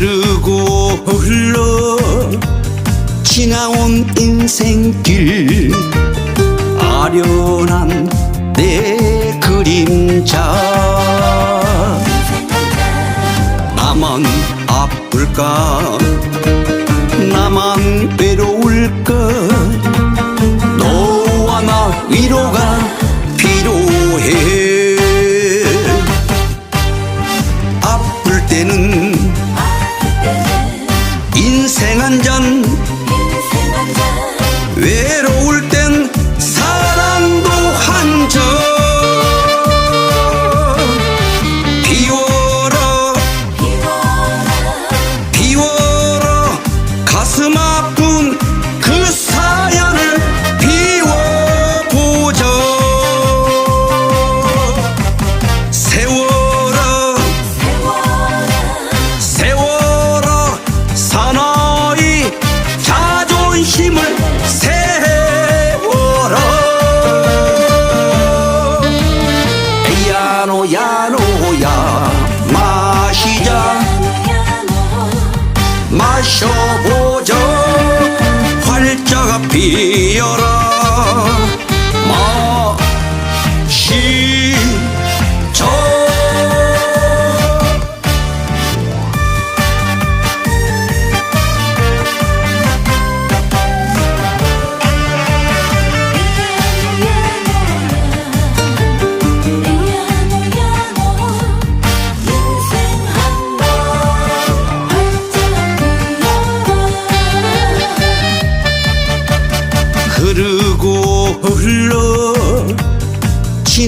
흐르고 흘러 지나온 인생길 아련한 내 그림자. 나만 아플까? 나만 외로울까? 너와 나 위로가 마셔보자 활자가 피어라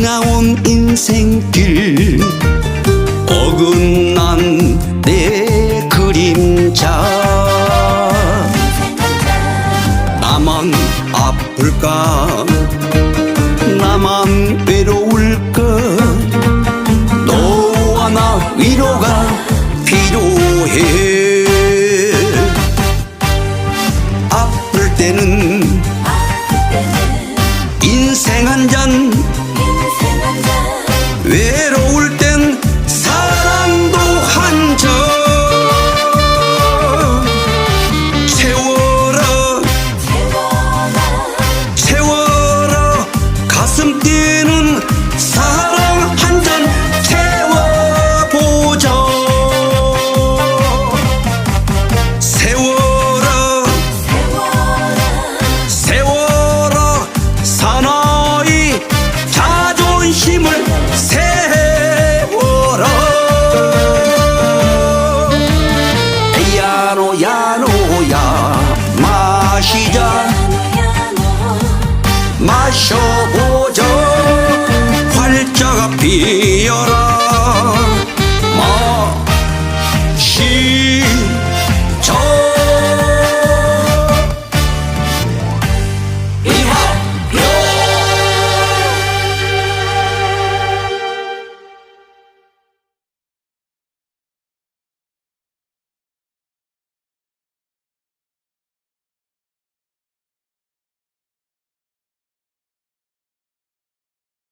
지나온 인생길. 어긋난 내 그림자. 나만 아플까? 나만 뛰는 사랑 한잔 채워보자 세워라 세워라 사나이 자존심을 세워라. 야노 야노야 마시자. 마셔보